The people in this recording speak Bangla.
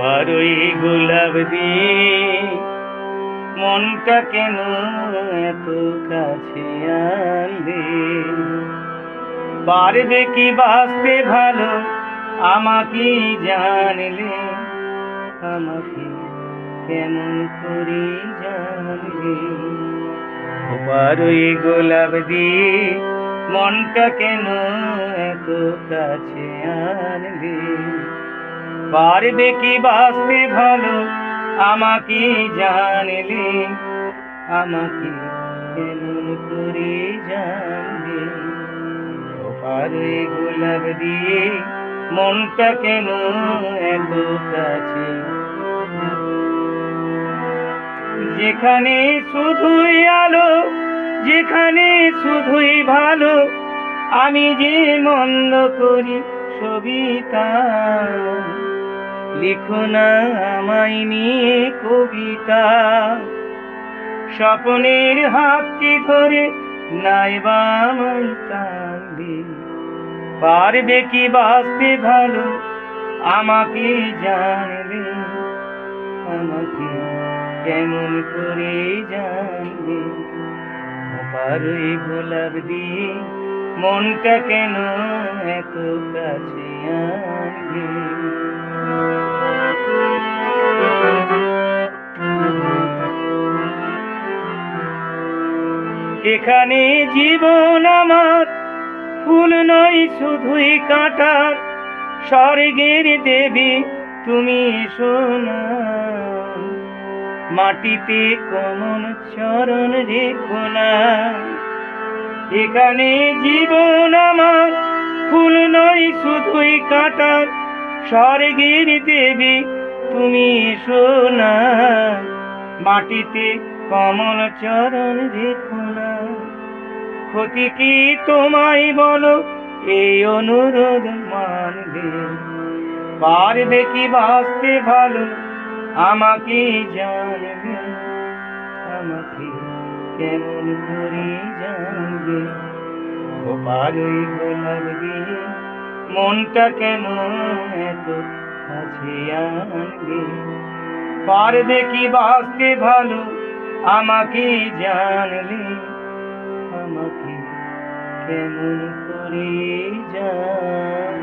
পারই গোলাপ দিয়ে মনটা কেন এত কাছে আনলে? পারবে কি বাঁচতে ভালো? আমাকে জানলে? আমাকে কেমন করে জানলে? পারই গোলাপ দিয়ে মনটা কেন এত কাছে আনলে? পারবে কি বাঁচতে ভালো, আমাকে জানলে, আমাকে কেমন করে জানলে পারই গোলাপ দিয়ে মনটা কেন এত কাছে? যেখানে শুধুই আলো, যেখানে শুধুই ভালো, আমি যে মন্দ করি সবিতা লিখো না আমায় কবিতা। স্বপ্নের হাতটি ধরে নাইবা আমায় টানবে পারবে কি বাঁচতে ভালো আমাকে জানবে? আমাকে কেমন করে জানবে? পারই গোলাপ দিয়ে মনটা কেন এত কাছে এখানে জীবন আমার, ফুল নয় শুধুই কাঁটার। স্বর্গের দেবী, তুমি শোনা মাটিতে কমন চরণ রেখো না। এখানে জীবন আমার, ফুল নয় শুধুই কাটার। স্বর্গের দেবী, তুমি সোনা মাটিতে কমল চরণ রেখো না। ক্ষতি কি তোমায় বলো? এই অনুরোধ মানবে পারবে কি বাঁচতে ভালো? আমাকে জানবে, আমাকে। কেমন করে জানবে? ও পারই গোলাপ দিয়ে মনটা কেন এত কাছে আনবে? পারবে কি বাঁচতে ভালো, আমাকে জানলে আমাকে কেমন করে জান